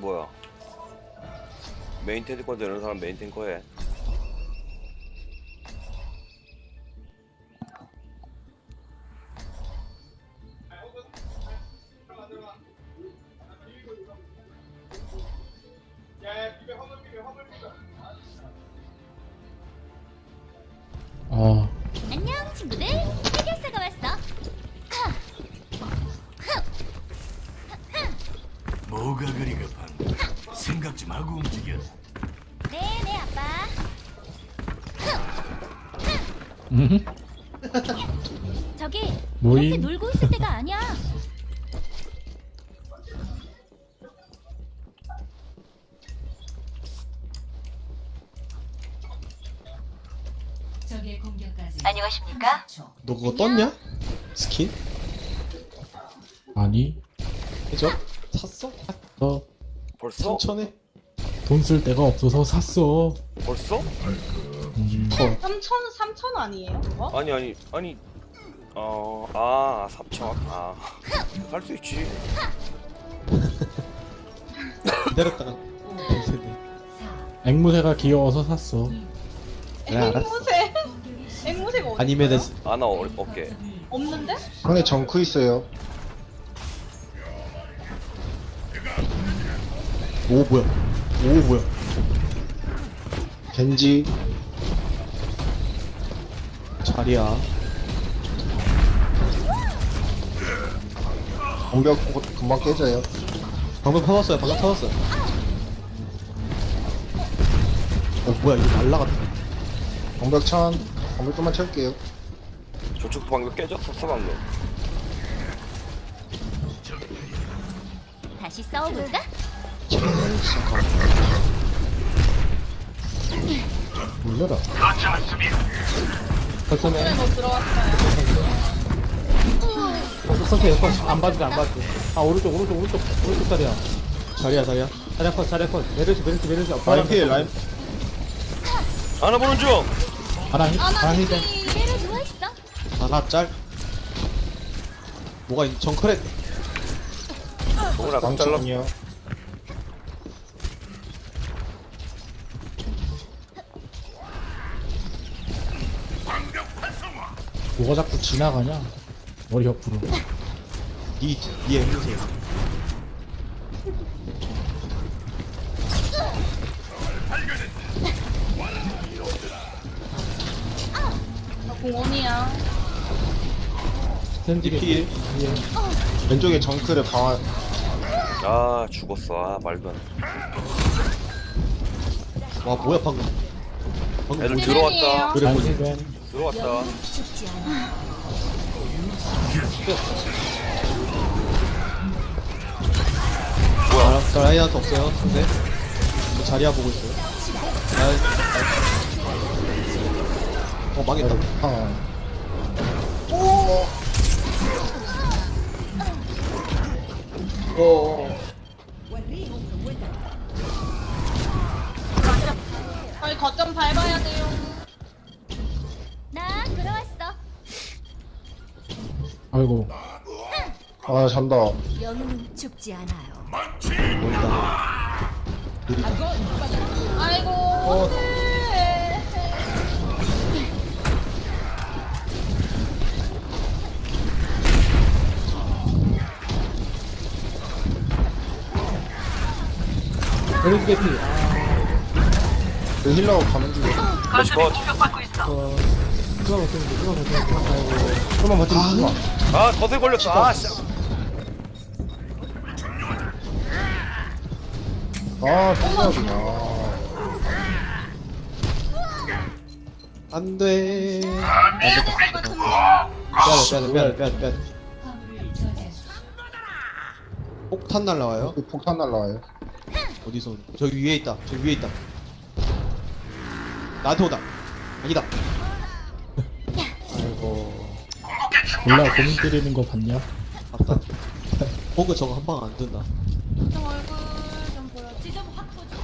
뭐야? 메인 탱커 되는 사람 메인 탱커 해. 하고 움직여 네네 아빠 음? 저기? 이렇게 놀고 있을 때가 아니야 적의 공격까지 안녕하십니까? 30초. 너 그거 떴냐? 스킨? 아니 그죠? 샀어? 너 벌써? 3천에? 돈 쓸 데가 없어서 샀어 벌써? 음, 어 3천 3천 아니에요 그거? 아니 아니 아니. 어, 아, 3천. 아, 할 수 있지. 기다렸다가 될 텐데. 앵무새가 귀여워서 샀어 그래 알았어 앵무새 앵무새가 어디 아니메 데스 아나 어, 어깨. 없는데? 형에 정크 있어요. 오 뭐야 오 뭐야 겐지 자리야 공격 곧 금방 깨져요. 방금 터졌어요 방금 터졌어요 어 뭐야 이거 날라갔다 공격 천. 공격 좀만 채울게요. 저쪽도 방금 깨졌었어 방금. 다시 싸워볼까? 몰려라. 그래 설정해. 너 들어왔어요 선택 안 봐도 돼안 봐도 돼아 오른쪽 오른쪽 오른쪽. 오른쪽 다리야. 자리야 자리야. 자리야 컷 자리야 컷. 메르시 메르시 메르시 라인 피해 라인 아나 보는 중. 하나 히- 하나 힐벤 이대로 누워있어. 하나 짤. 뭐가 있 정크랙 동그라 딱 잘라. 망치군요. 뭐가 자꾸 지나가냐 머리 옆으로 니, 니나 공원이야 스탠디 피해 왼쪽에 정크를 방아. 아 죽었어. 아 말도 안 돼. 와 뭐야 방금 방금 애들? 들어왔다. 그래 안 뭐지? 힐벤 들어왔다. 죽지 않아 알았어 라이한테 없어요 근데. 저 자리야 보고 있어요. 라이 어 망했다. 아. 아니 거점 밟아야 돼요 아이고 아 잔다. 영웅은 죽지 않아요 아이고 안돼 메르시 개피 그 힐러 가는 중에. 다시 컷. 누가 버티는데 누가 버티는데 아이고 좀만 버티면 좋아. 아 덫에 걸렸어. 아 씨. 아 깜짝이야. 안돼 같은데 빼야돼 빼야돼 빼야돼 빼야돼 빼야돼. 폭탄 날라와요 그 폭탄 날라와요. 어디서 저기 위에 있다 저기 위에 있다 나한테 오다 아니다 몰라 고민 때리는 거 봤냐? 맞다. 호그 저거 한 방안 든다. 좀 얼굴 좀 보여지 좀확 보자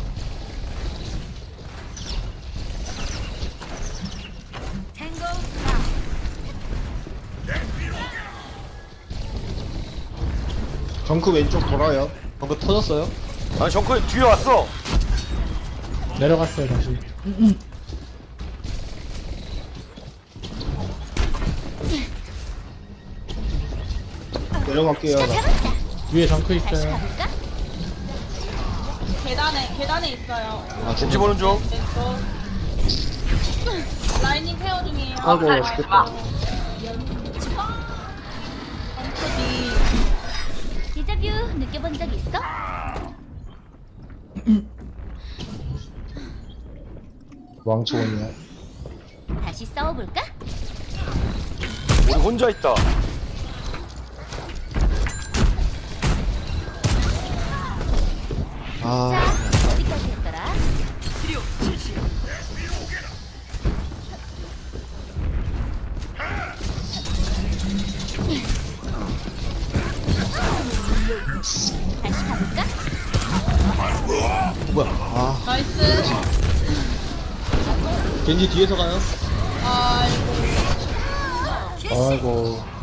탱고 정크 왼쪽 돌아요. 방금 터졌어요? 아 정크 뒤에 왔어. 내려갔어요 다시 내려갈게요. 나. 위에 정크 있어요? 계단에 계단에 있어요. 아 겐지 보는 중 왼쪽. 라이닝 케어 중이에요. 아이고, 죽겠다. 엉크비. 디자뷰 느껴본 적 있어? 왕초원이야. 다시 싸워볼까? 우리 혼자 있다 아 자, 어디까지 했더라? 다시 가볼까? 뭐야 아 나이스. 겐지 뒤에서 가요? 아이고. 아이고.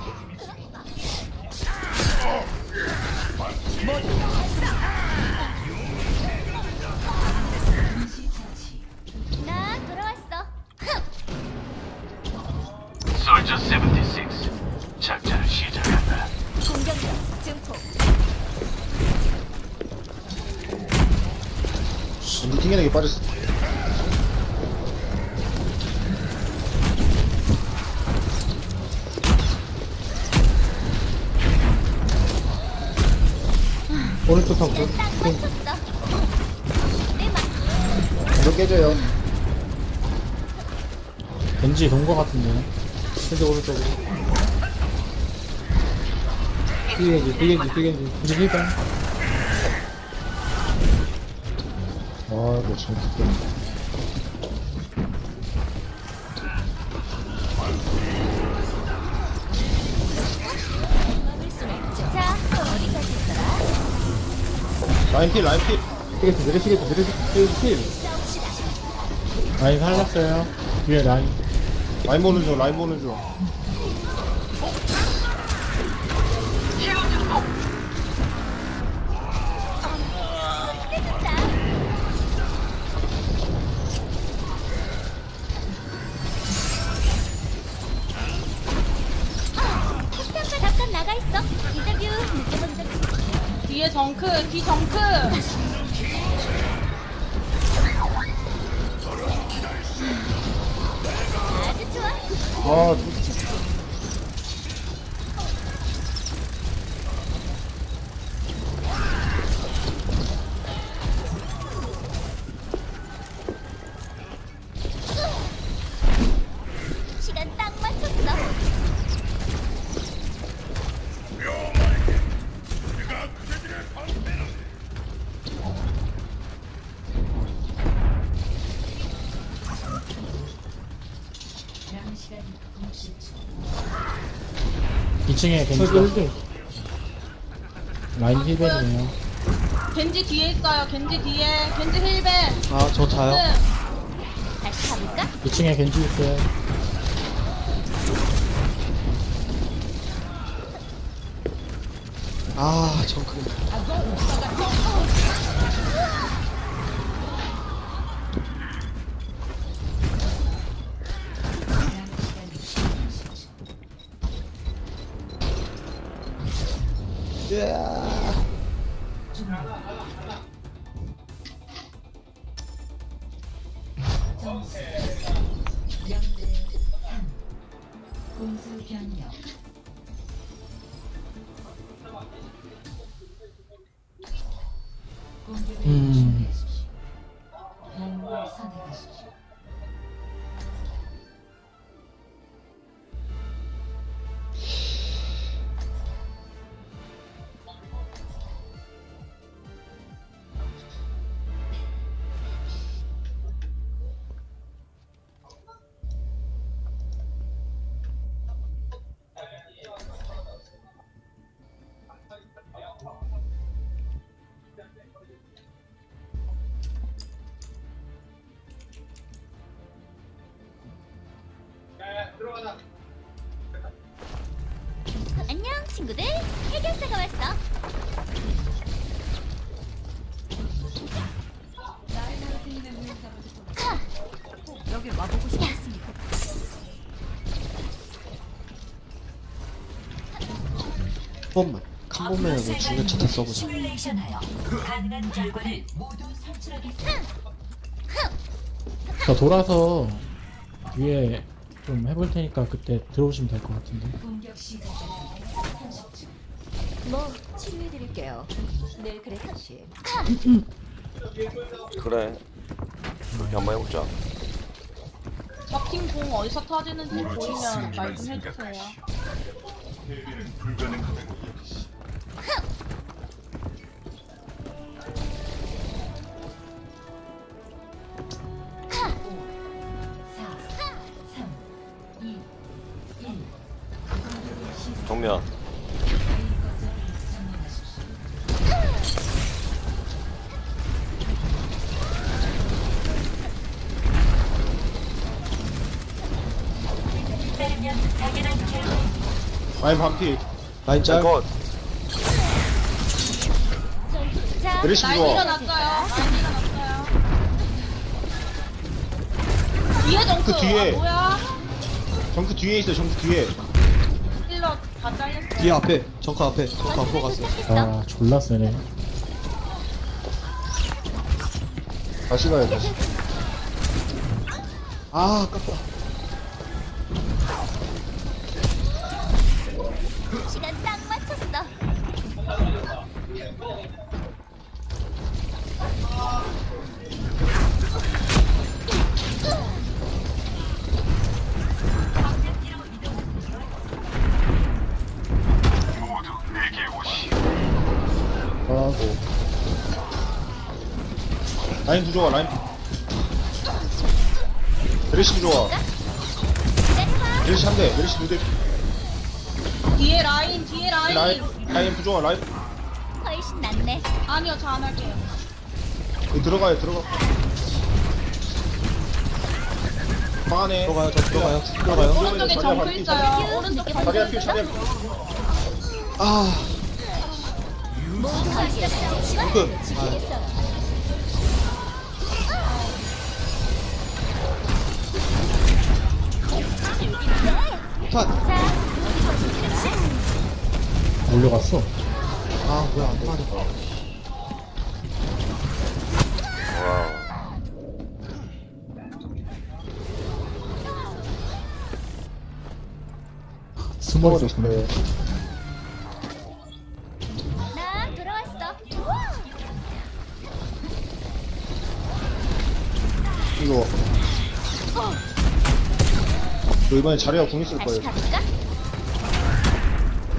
솔저 76 작전을 시작한다. 공격력 증폭. 미팅에게 빠졌어. 오른쪽 정크 딱 맞췄어. 내 말. 이거 깨져요. 왠지 돈거 같은데 왼쪽 오른쪽으로. 뛰겐지 뛰겐지 뛰겐지. 힐까 아이고, 참 죽겠네. 자, 어디까지 했더라? 라인 킬 라인 킬 뛰겠지 내리시겠지 내리시겠지 라인 살랐어요. 위에 라인 라인 보는 중 라인 보는 중 잠깐 잠깐 나가 있어. 인터뷰 느껴본 적 있어? 뒤에 정크. 뒤 정크. 아, 시간 2층에 겐지 라인 힐벤이네요 겐지 뒤에 있어요. 겐지 뒤에. 겐지 힐벤. 아 저 자요? 다시 가볼까? 2층에 겐지 있어요 아 정크 점수 안녕 친구들. 해결사가 왔어. 여기 와보고 싶었습니다. 한한 번만 이거 중간차 다 써보자. 자 돌아서 위에 좀 해볼 테니까 그때 들어오시면 될 것 같은데. 공격 30초. 뭐 치료해드릴게요. 늘 그랬듯이. 그래 그렇게 한번 해보자 적팀 공 어디서 터지는지 보이면 말 좀 해주세요. 사, 정면. 라인 반피. 라인 짤컷 자, 메르시 라인 좋아. 일어났어요. 라인 일어났어요. 뒤에 정크. 그 뒤에. 아, 뭐야? 정크 뒤에 있어, 정크 뒤에. 힐러 다 잘렸어요. 뒤에 앞에 정카 앞에 정카 앞으로 갔어 아 졸라 세네. 다시 가야 돼. 아 아깝다 라인 부좋아, 라인. 메르시 부좋아. 기다려봐. 메르시 한 대, 메르시 두 대. 뒤에 라인, 뒤에 라인. 라인, 라인 부좋아, 라인. 훨씬 낫네. 아니요, 저 안 할게요. 여기 들어가요, 들어가. 방 안에. 들어가요 저 들어가요 들어가요 오른쪽에 정크 있어요. 오른쪽에 정크 자리야, 필, 자리야. 아 거기에 지금 지키겠어요. 탄! 자, 올려갔어. 아 뭐야 안 맞아 와우 숨어 있었네 이번에 자리야 궁 있을 거예요.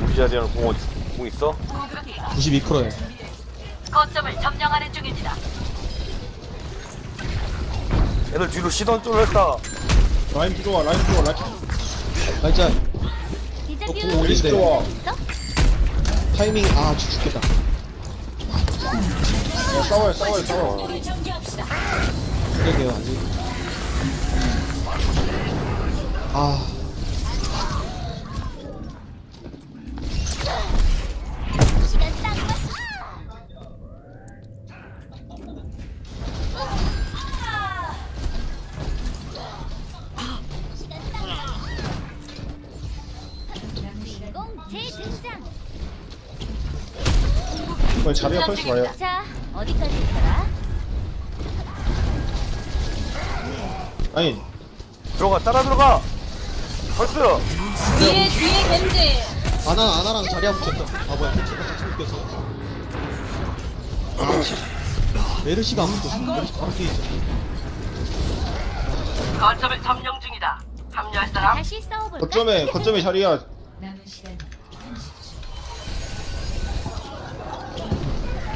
우리 자리에는 공, 어디, 공 있어? 92%에 애들 뒤로 시선 좀 했다 라인 부좋아, 라인 부좋아, 라인. 어, 공. 좋아. 있어? 타이밍 아 죽- 죽겠다 야, 싸워요, 싸워요, 싸워. 그러게요 아직 아. 이번에 자리야 펄스 와요. 자, 어디까지 가라? 아니, 들어가 따라 들어가 벌스 뒤에, 뒤에 겐지. 아나 아나랑 자리야 붙였다 아 뭐야 패치가 같이 묶였어 아 씨. 메르시가 안 붙었어 메르시 바로 뒤에 있어 다시 싸워볼까? 거점에, 거점에 자리야. 남은 시간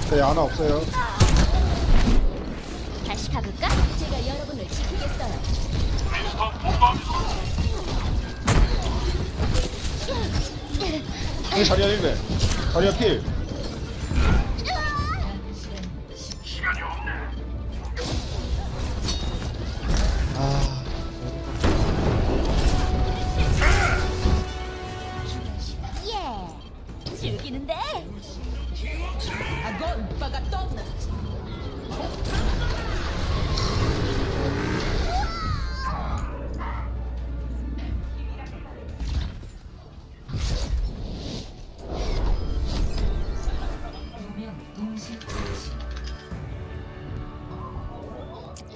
30초. 네, 하나 없어요. 다시 가볼까? 제가 여러분을 지키겠어요. 여기 자리야 1배. 자리야 필.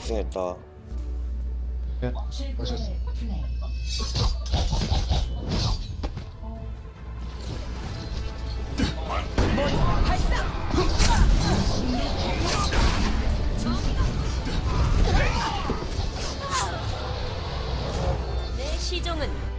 고생했다. 네, 시종은